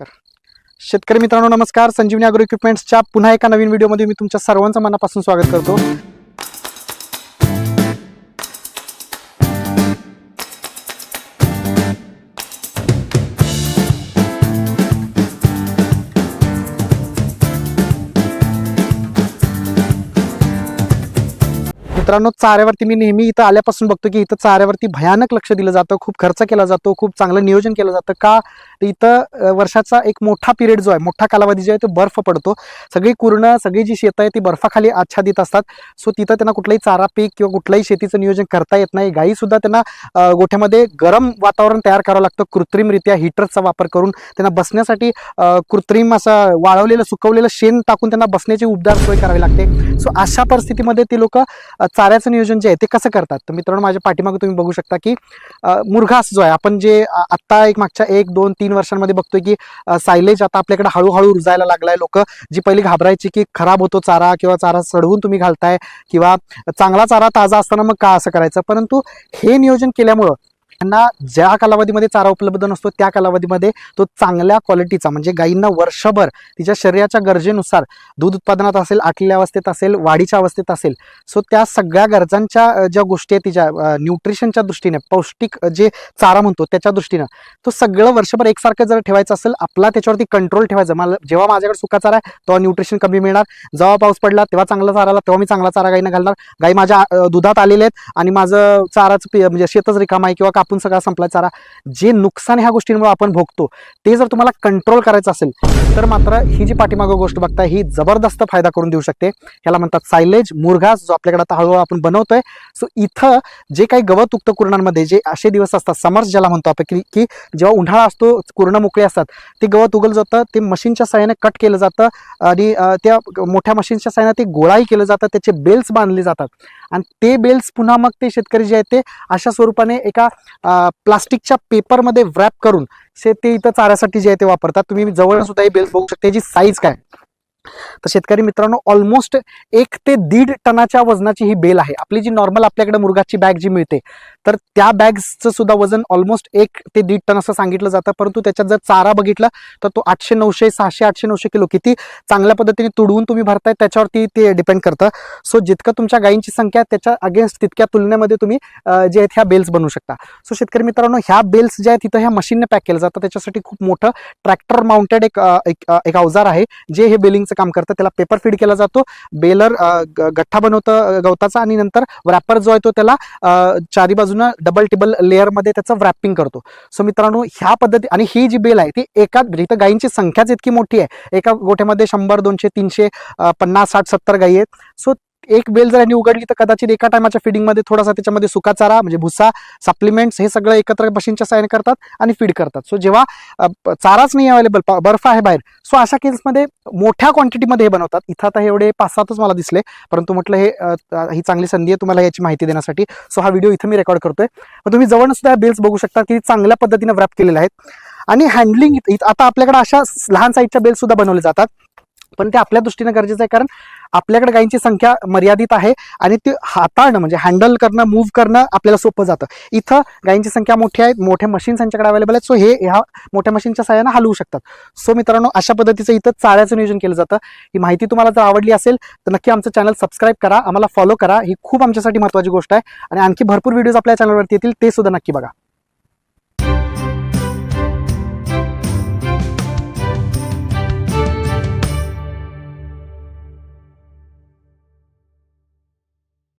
नमस्कार. शेतकरी मित्रांनो नमस्कार. संजीवनी अग्रो इक्विपमेंट्सच्या पुन्हा एका नवीन व्हिडिओमध्ये मी तुमच्या सर्वांचं मनापासून स्वागत करतो. मित्रांनो चाऱ्यावरती मी नेहमी इथं आल्यापासून बघतो की इथं चाऱ्यावरती भयानक लक्ष दिलं जातं खूप खर्च केला जातो खूप चांगलं नियोजन केलं जातं. का? तर इथं वर्षाचा एक मोठा पिरियड जो आहे मोठा कालावधी जो आहे तो बर्फ पडतो. सगळी कुरणं सगळी जी शेतं आहे ती बर्फाखाली आच्छादित असतात. सो तिथं त्यांना कुठलाही चारा पीक किंवा कुठल्याही शेतीचं नियोजन करता येत नाही. गाईसुद्धा त्यांना गोठ्यामध्ये गरम वातावरण तयार करावं लागतं. कृत्रिमरित्या हिटरचा वापर करून त्यांना बसण्यासाठी कृत्रिम असं वाळवलेलं सुकवलेलं शेण टाकून त्यांना बसण्याची उबदार सोय करावी लागते. सो अशा परिस्थितीमध्ये ते लोक चाऱ्याचं नियोजन जे आहे ते कसं करतात? तर मित्रांनो माझ्या पाठीमागे तुम्ही बघू शकता की मुरघास जो आहे आपण जे आत्ता एक मागच्या एक दोन तीन वर्षांमध्ये बघतोय की सायलेज आता आपल्याकडे हळूहळू रुजायला लागलाय. लोक जी पहिली घाबरायची की खराब होतो चारा किंवा चारा सडवून तुम्ही घालताय किंवा चांगला चारा ताजा असताना मग का असं करायचं? परंतु हे नियोजन केल्यामुळं त्यांना ज्या कालावधीमध्ये चारा उपलब्ध नसतो त्या कालावधीमध्ये तो चांगल्या क्वालिटीचा म्हणजे गायींना वर्षभर तिच्या शरीराच्या गरजेनुसार दूध उत्पादनात असेल आटलेल्या अवस्थेत असेल वाढीच्या अवस्थेत असेल. सो त्या सगळ्या गरजांच्या ज्या गोष्टी आहेत तिच्या न्यूट्रिशनच्या दृष्टीने पौष्टिक जे चारा म्हणतो त्याच्या दृष्टीनं तो सगळं वर्षभर एकसारखं जर ठेवायचं असेल आपला त्याच्यावरती कंट्रोल ठेवायचा. मला जेव्हा माझ्याकडे सुका चारा आहे तेव्हा न्यूट्रिशन कमी मिळणार. जेव्हा पाऊस पडला तेव्हा चांगला चारा आला तेव्हा मी चांगला चारा गाईनं घालणार. गाई माझ्या दुधात आलेले आहेत आणि माझं चाराचं म्हणजे शेतच रिकाम आहे किंवा आपण सगळा संपला चारा जे नुकसान ह्या गोष्टींमुळे आपण भोगतो ते जर तुम्हाला कंट्रोल करायचं असेल तर मात्र ही जी पाठीमागं गोष्ट बघताय ही जबरदस्त फायदा करून देऊ शकते. ह्याला म्हणतात सायलेज मुरघास जो आपल्याकडे आता हळूहळू आपण बनवतोय. सो इथं जे काही गवत उक्त कुरणांमध्ये जे असे दिवस असतात समर्स ज्याला म्हणतो आपण की की जेव्हा उन्हाळा असतो कुरणं मोकळे असतात ते गवत उगल जातं ते मशीनच्या सहाय्याने कट केलं जातं आणि त्या मोठ्या मशीनच्या सहाय्याने ते गोळाही केलं जातं त्याचे बेल्स बांधले जातात. आणि ते बेल्स पुन्हा मग ते शेतकरी जे आहेत ते अशा स्वरूपाने एका प्लास्टिकच्या पेपरमध्ये व्रॅप करून ते इथं चाऱ्यासाठी जे आहे ते वापरतात. तुम्ही जवळ सुद्धा ही बेल्स बघू शकता याची साईज काय? तर शेतकरी मित्रांनो ऑलमोस्ट एक ते दीड टनाच्या वजनाची ही बेल आहे. आपली जी नॉर्मल आपल्याकडे मुरगाची बॅग जी मिळते तर त्या बॅग्सचं सुद्धा वजन ऑलमोस्ट एक ते दीड टन असं सांगितलं जातं. परंतु त्याच्यात जर चारा बघितला तर तो आठशे नऊशे सहाशे आठशे नऊशे किलो किती चांगल्या पद्धतीने तुडवून तुम्ही भरताय त्याच्यावरती ते डिपेंड करतं. सो जितकं तुमच्या गायींची संख्या आहे, त्याच्या अगेन्स्ट तितक्या तुलनेमध्ये तुम्ही जे आहेत ह्या बेल्स बनवू शकता. सो शेतकरी मित्रांनो ह्या बेल्स ज्या आहेत तिथं ह्या मशीनने पॅक केलं जातं. त्याच्यासाठी खूप मोठं ट्रॅक्टर माउंटेड एक एक अवजार आहे जे हे बेलिंगचं काम करतं त्याला पेपर फीड केला जातो. बेलर ग- गठ्ठा बनवतं गवताचा आणि नंतर रॅपर जो आहे तो त्याला चारी बाजूनं डबल टेबल लेअरमध्ये त्याचं व्रॅपिंग करतो. सो मित्रांनो ह्या पद्धती आणि ही जी बेल आहे ती एका इथं गायींची संख्याच इतकी मोठी आहे. एका गोठ्यामध्ये शंभर दोनशे तीनशे पन्नास साठ सत्तर गायी आहेत. सो एक बेल जर यांनी उघडली तर कदाचित एका टायमाच्या फिडिंगमध्ये थोडासा त्याच्यामध्ये सुका चारा म्हणजे भुसा सप्लिमेंट्स हे सगळं एकत्र मशीनच्या साईन करतात आणि फीड करतात. सो जेव्हा चाराच नाही अवेलेबल बर्फ आहे बाहेर सो अशा केसमध्ये मोठ्या क्वांटिटीमध्ये हे बनवतात. इथं आता हे एवढे पाच सातच मला दिसले परंतु म्हटलं हे ही चांगली संधी आहे तुम्हाला याची माहिती देण्यासाठी. सो हा व्हिडिओ इथं मी रेकॉर्ड करतोय. मग तुम्ही जवळ सुद्धा बेल्स बघू शकता की चांगल्या पद्धतीने व्रॅप केलेले आहेत. आणि हँडलिंग आता आपल्याकडे अशा लहान साईजच्या बेल्स सुद्धा बनवले जातात. पण ते आपल्या दृष्टीने गरजेचं आहे. कारण आपल्याकडे गायींची संख्या मर्यादित आहे आणि ते हाताळणं म्हणजे हँडल करणं मूव्ह करणं आपल्याला सोपं जातं. इथं गायींची संख्या मोठी आहे मोठे मशीन्स त्यांच्याकडे अवेलेबल आहेत. सो हे ह्या मोठ्या मशीनच्या सहाय्यानं हलवू शकतात. सो मित्रांनो अशा पद्धतीचं इथं चाऱ्याचं नियोजन केलं जातं. ही माहिती तुम्हाला जर आवडली असेल तर नक्की आमचं चॅनल सबस्क्राईब करा. आम्हाला फॉलो करा. ही खूप आमच्यासाठी महत्त्वाची गोष्ट आहे. आणि आणखी भरपूर व्हिडिओज आपल्या चॅनलवरती येतील ते सुद्धा नक्की बघा.